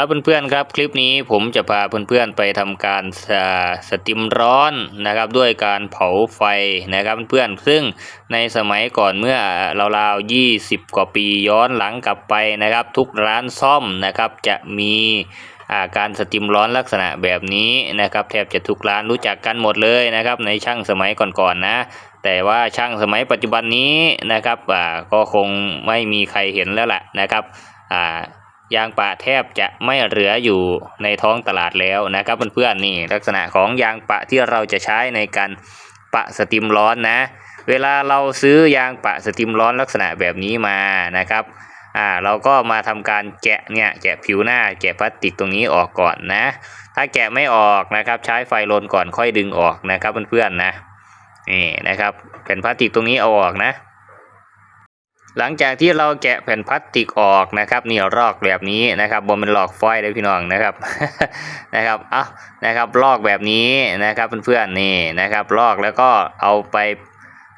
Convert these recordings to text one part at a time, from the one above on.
ครับเพื่อนๆครับคลิปนี้ผมจะพาเพื่อนๆไปทำการสติมร้อนนะครับด้วยการเผาไฟนะครับเพื่อนๆซึ่งในสมัยก่อนเมื่อราวๆ20 กว่าปีย้อนหลังกลับไปนะครับ ทุกร้านซ่อมนะครับจะมีอาการสติมร้อนลักษณะแบบนี้นะครับ แทบจะทุกร้านรู้จักกันหมดเลยนะครับในช่างสมัยก่อนๆนะแต่ว่าช่างสมัยปัจจุบันนี้นะครับก็คงไม่มีใครเห็นแล้วแหละนะครับอ่า ยางปะแทบจะไม่เหลืออยู่ในท้องตลาดแล้วนะครับเพื่อนๆนี่ลักษณะของยางปะที่เราจะใช้ในการปะสติมร้อนนะ เวลาเราซื้อยางปะสติมร้อนลักษณะแบบนี้มานะครับอ่าเราก็มาทำการแกะเนี่ยแกะผิวหน้าแกะพลาสติกตรงนี้ออกก่อนนะ ถ้าแกะไม่ออกนะครับใช้ไฟลนก่อนค่อยดึงออกนะครับเพื่อนๆนะนี่นะครับแผ่นพลาสติกตรงนี้เอาออกนะ หลังจากที่เราแกะแผ่นพลาสติกออกนะครับนี่ลอกแบบนี้นะครับบนเป็นหลอกฟอยล์เลยพี่น้องนะครับนะครับอะนะครับลอกแบบนี้นะครับเพื่อนๆนี่นะครับลอกแล้วก็เอาไป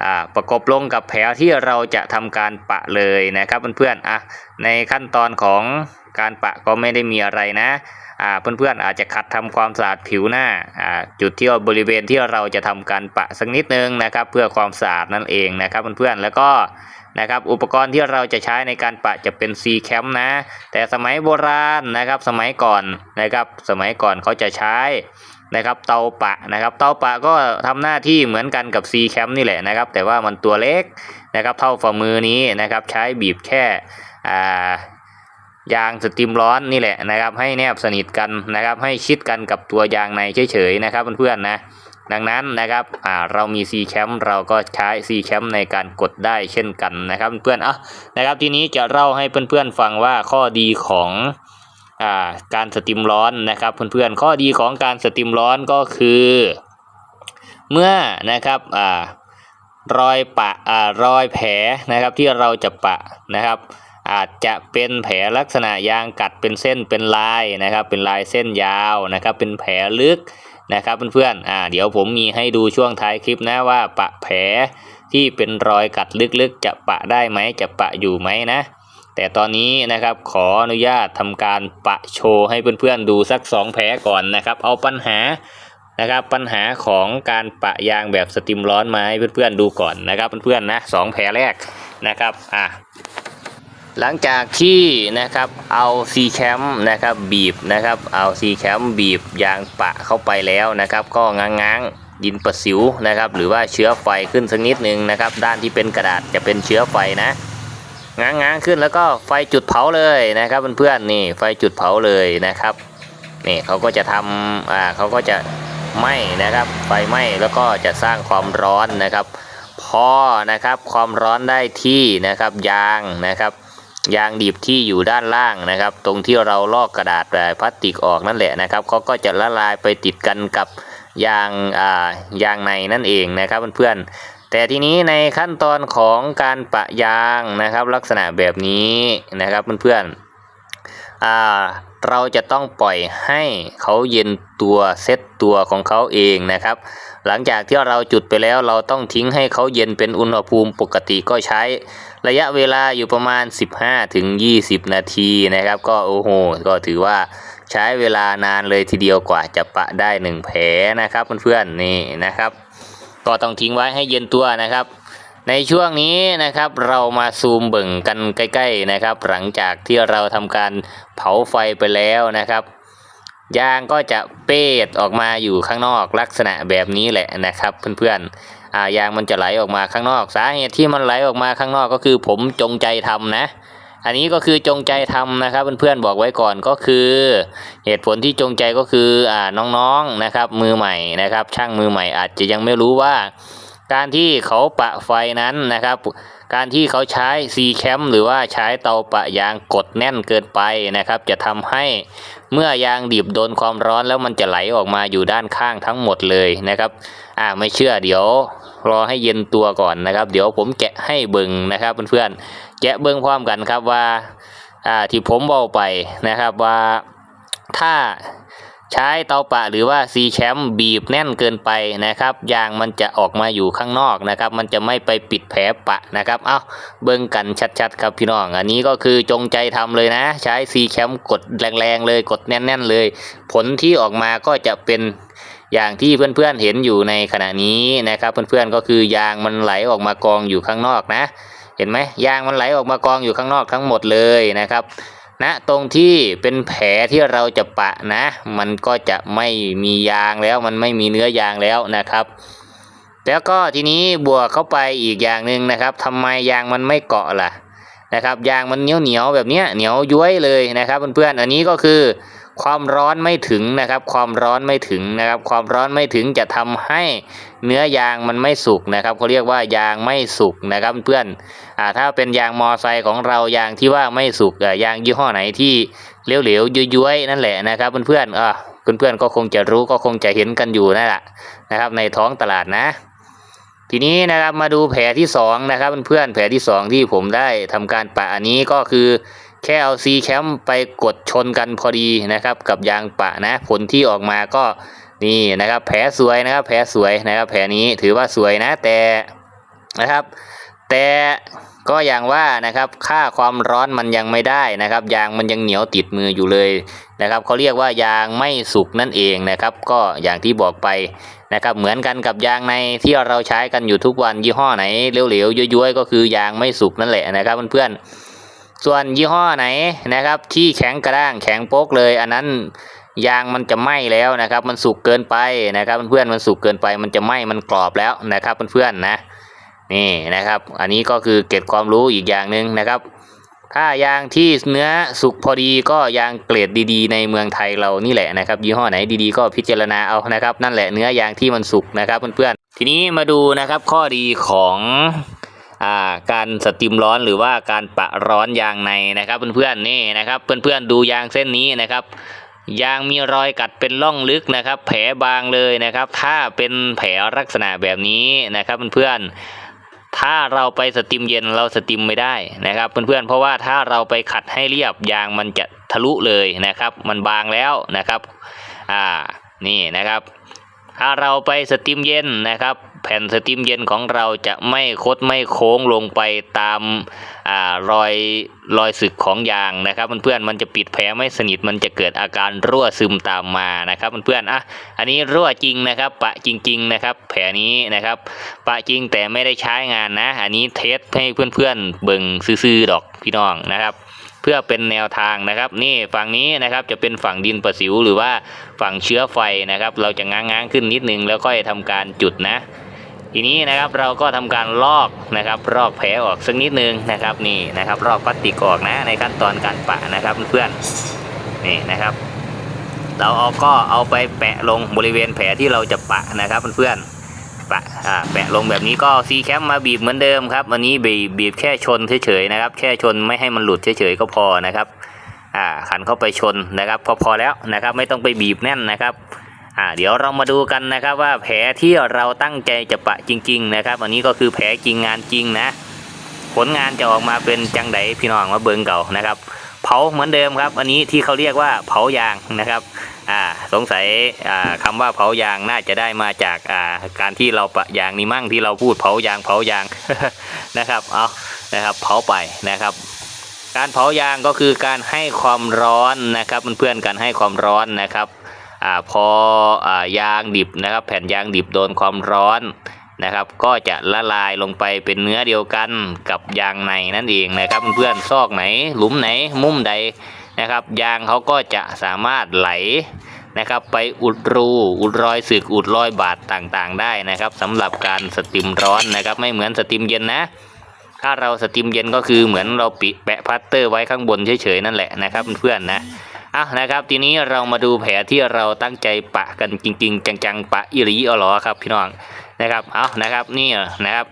อ่าประกบลงกับแผลที่เราจะทำการปะเลยนะครับเพื่อนๆอะในขั้นตอนของการปะก็ไม่ได้มีอะไรนะ เพื่อนๆอาจจะขัดทำความสะอาดผิวหน้าจุดที่บริเวณที่เราจะทำการปะสักนิดนึงนะครับ เพื่อความสะอาดนั่นเองนะครับเพื่อนๆแล้วก็นะครับอุปกรณ์ที่เราจะใช้ในการปะจะเป็น C cam นะ แต่สมัยโบราณนะครับสมัยก่อนนะครับสมัยก่อนเขาจะใช้นะครับเตาปะนะครับเตาปะก็ทำหน้าที่เหมือนกันกับ C cam นี่แหละนะครับ แต่ว่ามันตัวเล็กนะครับเท่าฝ่ามือนี้นะครับใช้บีบแค่อ่า ยางสติมร้อนนี่แหละนะครับ ให้แนบสนิทกันนะครับ ให้ชิดกันกับตัวยางในเฉยๆนะครับเพื่อนๆนะดังนั้นนะครับอ่าเรามี C cam เราก็ใช้ C cam ในการกดได้เช่นกันนะครับเพื่อนๆอะนะครับทีนี้จะเล่าให้เพื่อนๆฟังว่าข้อดีของอ่าการสติมร้อนนะครับเพื่อนๆข้อดีของการสติมร้อนก็คือ เมื่อนะครับอ่ารอยปะอ่ารอยแผลนะครับที่เราจะปะนะครับ อาจจะเป็นแผลลักษณะยางกัดเป็นเส้นเป็นลายนะครับ เป็นลายเส้นยาวนะครับ เป็นแผลลึกนะครับเพื่อนๆอ่าเดี๋ยวผมมีให้ดูช่วงท้ายคลิปนะว่าปะแผลที่เป็นรอยกัดลึกๆ จะปะได้ไหมจะปะอยู่ไหมนะ แต่ตอนนี้นะครับขออนุญาตทำการปะโชว์ให้เพื่อนๆดูสักสองแผลก่อนนะครับ เอาปัญหานะครับปัญหาของการปะยางแบบสติมร้อนมาให้เพื่อนๆดูก่อนนะครับเพื่อนๆนะสองแผลแรกนะครับอะ หลังจากที่นะครับเอาซีแคมนะครับบีบนะครับเอาซีแคมบีบยางปะเข้าไปแล้วนะครับ ก็ง้างง้างๆดินประสิวนะครับ หรือว่าเชื้อไฟขึ้นสักนิดนึงนะครับ ด้านที่เป็นกระดาษจะเป็นเชื้อไฟนะง้างง้างๆขึ้นแล้วก็ไฟจุดเผาเลยนะครับเพื่อนๆนี่ไฟจุดเผาเลยนะครับนี่เขาก็จะทำอ่าเขาก็จะไหม้นะครับ ไฟไหม้แล้วก็จะสร้างความร้อนนะครับ พอนะครับความร้อนได้ที่นะครับยางนะครับ ยางดิบที่อยู่ด้านล่างนะครับ ตรงที่เราลอกกระดาษแบบพลาสติกออกนั่นแหละนะครับเขาก็จะละลายไปติดกันกับยางอ่ายางในนั่นเองนะครับเพื่อนๆแต่ทีนี้ในขั้นตอนของการปะยางนะครับ ลักษณะแบบนี้นะครับเพื่อนๆอ่าเราจะต้องปล่อยให้เขาเย็นตัวเซตตัวของเขาเองนะครับ หลังจากที่เราจุดไปแล้วเราต้องทิ้งให้เขาเย็นเป็นอุณหภูมิปกติก็ใช้ ระยะเวลาอยู่ประมาณ 15ถึง20 นาทีนะครับ ก็โอ้โห ก็ถือว่าใช้เวลานานเลยทีเดียวกว่าจะปะได้หนึ่งแผลนะครับเพื่อนๆนี่นะครับ ก็ต้องทิ้งไว้ให้เย็นตัวนะครับ ในช่วงนี้นะครับเรามาซูมเบิ่งกันใกล้ๆนะครับ หลังจากที่เราทำการเผาไฟไปแล้วนะครับยางก็จะเปดออกมาอยู่ข้างนอกลักษณะแบบนี้แหละนะครับ เพื่อนๆ อ่ายางมันจะไหลออกมาข้างนอก สาเหตุที่มันไหลออกมาข้างนอกก็คือผมจงใจทำนะ อันนี้ก็คือจงใจทำนะครับเพื่อนๆบอกไว้ก่อนก็คือ เหตุผลที่จงใจก็คืออ่าน้องๆนะครับมือใหม่นะครับ ช่างมือใหม่อาจจะยังไม่รู้ว่า การที่เขาปะไฟนั้นนะครับ การที่เขาใช้ C cam หรือว่าใช้เตาปะยางกดแน่นเกินไปนะครับ จะทำให้เมื่อยางดิบโดนความร้อนแล้วมันจะไหลออกมาอยู่ด้านข้างทั้งหมดเลยนะครับอ่าไม่เชื่อเดี๋ยวรอให้เย็นตัวก่อนนะครับ เดี๋ยวผมแกะให้เบิ่งนะครับเพื่อนๆแกะเบิ่งพร้อมกันครับว่าอ่าที่ผมบอกไปนะครับว่าถ้า ใช้เตาปะหรือว่าซีแชมป์บีบแน่นเกินไปนะครับยางมันจะออกมาอยู่ข้างนอกนะครับ มันจะไม่ไปปิดแผลปะนะครับ เอาเบิ่งกันชัดๆครับพี่น้อง อันนี้ก็คือจงใจทำเลยนะ ใช้ซีแชมป์กดแรงๆเลยกดแน่นๆเลย ผลที่ออกมาก็จะเป็นอย่างที่เพื่อนๆเห็นอยู่ในขณะนี้นะครับเพื่อนๆก็คือยางมันไหลออกมากองอยู่ข้างนอกนะ เห็นไหมยางมันไหลออกมากองอยู่ข้างนอกทั้งหมดเลยนะครับ ณตรงที่เป็นแผลที่เราจะปะนะ มันก็จะไม่มียางแล้วมันไม่มีเนื้อยางแล้วนะครับ แล้วก็ทีนี้บวกเข้าไปอีกอย่างหนึ่งนะครับทำไมยางมันไม่เกาะล่ะนะครับ ยางมันเหนียวเหนียวแบบนี้เหนียวย้วยเลยนะครับเพื่อนๆอันนี้ก็คือความร้อนไม่ถึงนะครับ ความร้อนไม่ถึงนะครับ ความร้อนไม่ถึงจะทำให้ เนื้อยางมันไม่สุกนะครับเขาเรียกว่ายางไม่สุกนะครับเพื่อนอ่าถ้าเป็นยางมอไซค์ของเรายางที่ว่าไม่สุกอ่ายางยี่ห้อไหนที่เหลวๆย้วยๆนั่นแหละนะครับเพื่อนๆอ่าเพื่อนๆก็คงจะรู้ก็คงจะเห็นกันอยู่นั่นแหละนะครับในท้องตลาดนะ ทีนี้นะครับมาดูแผลที่สองนะครับเพื่อนๆแผลที่สองที่ผมได้ทำการปะอันนี้ก็คือแค่เอาซีแคมไปกดชนกันพอดีนะครับกับยางปะนะผลที่ออกมาก็ นี่นะครับแผลสวยนะครับแผลสวยนะครับ แผลนี้ถือว่าสวยนะแต่นะครับ แต่ก็อย่างว่านะครับค่าความร้อนมันยังไม่ได้นะครับ ยางมันยังเหนียวติดมืออยู่เลยนะครับเขาเรียกว่ายางไม่สุกนั่นเองนะครับ ก็อย่างที่บอกไปนะครับ เหมือนกันกับยางในที่เราใช้กันอยู่ทุกวันยี่ห้อไหนเหลวๆย้วยๆก็คือยางไม่สุกนั่นแหละนะครับเพื่อนๆส่วนยี่ห้อไหนนะครับ ที่แข็งกระด้างแข็งโป๊กเลยอันนั้น ยางมันจะไหม้แล้วนะครับ มันสุกเกินไปนะครับเพื่อนๆมันสุกเกินไป มันจะไหม้มันกรอบแล้วนะครับเพื่อนๆนะนี่นะครับ อันนี้ก็คือเก็บความรู้อีกอย่างหนึ่งนะครับ ถ้ายางที่เนื้อสุกพอดีก็ยางเกรดดีๆ ในเมืองไทยเรานี่แหละนะครับ ยี่ห้อไหนดีๆก็พิจารณาเอานะครับ นั่นแหละเนื้อยางที่มันสุกนะครับเพื่อนๆทีนี้มาดูนะครับข้อดีของอ่าการสติมร้อนหรือว่าการปะร้อนยางในนะครับ เพื่อนๆนี่นะครับ เพื่อนๆดูยางเส้นนี้นะครับ ยางมีรอยกัดเป็นร่องลึกนะครับ แผลบางเลยนะครับ ถ้าเป็นแผลลักษณะแบบนี้นะครับเพื่อนๆถ้าเราไปสติมเย็นเราสติมไม่ได้นะครับ เพื่อนๆเพราะว่าถ้าเราไปขัดให้เรียบยางมันจะทะลุเลยนะครับ มันบางแล้วนะครับ อ่านี่นะครับ ถ้าเราไปสติมเย็นนะครับ แผ่นสติมเย็นของเราจะไม่คดไม่โค้งลงไปตามอารอยรอยสึกของยางนะครับเพื่อนๆมันจะปิดแผลไม่สนิทมันจะเกิดอาการรั่วซึมตามมานะครับเพื่อนๆอะอันนี้รั่วจริงนะครับ ปะจริง ๆนะครับ แผลนี้นะครับ ปะจริงแต่ไม่ได้ใช้งานนะ อันนี้เทสให้เพื่อนๆเบิ่งซื่อๆดอกพี่น้องนะครับเพื่อเป็นแนวทางนะครับ นี่ฝั่งนี้นะครับจะเป็นฝั่งดินประสิวหรือว่าฝั่งเชื้อไฟนะครับ เราจะง้างๆขึ้นนิดนึงแล้วค่อยทำการจุดนะ ทีนี้นะครับเราก็ทำการลอกนะครับลอกแผลออกสักนิดนึงนะครับนี่นะครับลอกพลาสติกออกนะในขั้นตอนการปะนะครับเพื่อนๆนี่นะครับ เราเอาก็เอาไปแปะลงบริเวณแผลที่เราจะปะนะครับเพื่อนๆปะอ่าแปะลงแบบนี้ก็ซีแคมมาบีบเหมือนเดิมครับอันนี้บีบบีบแค่ชนเฉยๆนะครับแค่ชนไม่ให้มันหลุดเฉยๆก็พอนะครับอ่าขันเข้าไปชนนะครับพอพอแล้วนะครับ ไม่ต้องไปบีบแน่นนะครับ อ่าเดี๋ยวเรามาดูกันนะครับว่าแผลที่เราตั้งใจจะปะจริง ๆ นะครับ อันนี้ก็คือแผลจริงงานจริงนะ ผลงานจะออกมาเป็นจังไดพี่น้องมาเบิงเก่านะครับ เผาเหมือนเดิมครับ อันนี้ที่เขาเรียกว่าเผายางนะครับอ่าสงสัยอ่าคำว่าเผายางน่าจะได้มาจากอ่าการที่เราปะยางนี่มั่งที่เราพูดเผายางเผายางนะครับเอานะครับเผาไปนะครับการเผายางก็คือการให้ความร้อนนะครับเพื่อนๆการให้ความร้อนนะครับ อพออยางดิบนะครับ แผ่นยางดิบโดนความร้อนนะครับ ก็จะละลายลงไปเป็นเนื้อเดียวกันกับยางในนั่นเองนะครับเพื่อนๆซอกไหน หลุมไหนมุมใดนะครับ ยางเขาก็จะสามารถไหลนะครับไปอุดรูอุดรอยสึกอุดรอยบาดต่างๆ ได้นะครับสำหรับการสติมร้อนนะครับ ไม่เหมือนสติมเย็นนะ ถ้าเราสติมเย็นก็คือเหมือนเราปิแปะพลาสเตอร์ไว้ข้างบนเฉยๆนั่นแหละนะครับเพื่อนๆนะ อะนะครับ ทีนี้เรามาดูแผลที่เราตั้งใจปะกันจริง ๆ จังๆ ปะอิริอหรอครับพี่น้องนะครับเอานะครับนี่นะครับ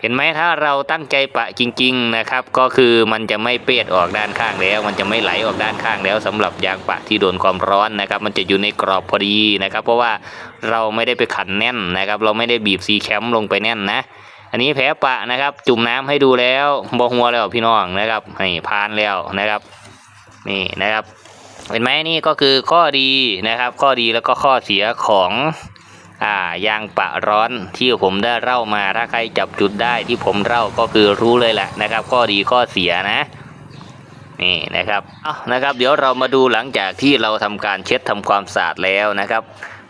เห็นไหมถ้าเราตั้งใจปะจริง ๆนะครับ ก็คือมันจะไม่เปียดออกด้านข้างแล้ว มันจะไม่ไหลออกด้านข้างแล้วสำหรับยางปะที่โดนความร้อนนะครับ มันจะอยู่ในกรอบพอดีนะครับ เพราะว่าเราไม่ได้ไปขันแน่นนะครับ เราไม่ได้บีบซีแคมลงไปแน่นนะอันนี้แผลปะนะครับ จุ่มน้ำให้ดูแล้วบอหัวแล้วพี่น้องนะครับให้พานแล้วนะครับ นี่นะครับ เห็นไหมนี่ก็คือข้อดีนะครับ ข้อดีแล้วก็ข้อเสียของอ่ายางปะร้อนที่ผมได้เล่ามาถ้าใครจับจุดได้ที่ผมเล่าก็คือรู้เลยแหละนะครับ ข้อดีข้อเสียนะนี่นะครับเอานะครับ เดี๋ยวเรามาดูหลังจากที่เราทำการเช็ดทำความสะอาดแล้วนะครับ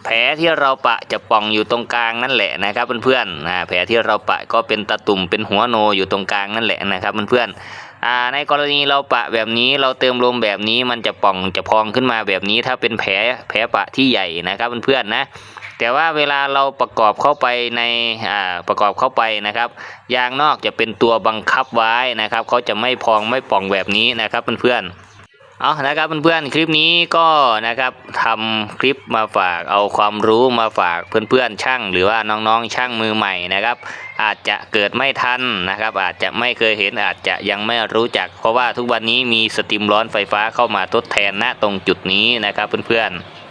แผลที่เราปะจะป่องอยู่ตรงกลางนั่นแหละนะครับเพื่อนๆแผลที่เราปะก็เป็นตะตุ่มเป็นหัวโนอยู่ตรงกลางนั่นแหละนะครับเพื่อนๆ อ่าในกรณีเราปะแบบนี้เราเติมลมแบบนี้มันจะป่องจะพองขึ้นมาแบบนี้ถ้าเป็นแผลแผลปะที่ใหญ่นะครับเพื่อนๆนะ แต่ว่าเวลาเราประกอบเข้าไปในอ่าประกอบเข้าไปนะครับ ยางนอกจะเป็นตัวบังคับไว้นะครับเขาจะไม่พองไม่ป่องแบบนี้นะครับเพื่อนๆ เอานะครับเพื่อนๆคลิปนี้ก็นะครับทำคลิปมาฝากเอาความรู้มาฝากเพื่อนๆช่าง หรือว่าน้องๆช่างมือใหม่นะครับ อาจจะเกิดไม่ทันนะครับ อาจจะไม่เคยเห็นอาจจะยังไม่รู้จัก เพราะว่าทุกวันนี้มีสตรีมร้อนไฟฟ้าเข้ามาทดแทนณตรงจุดนี้นะครับเพื่อนๆ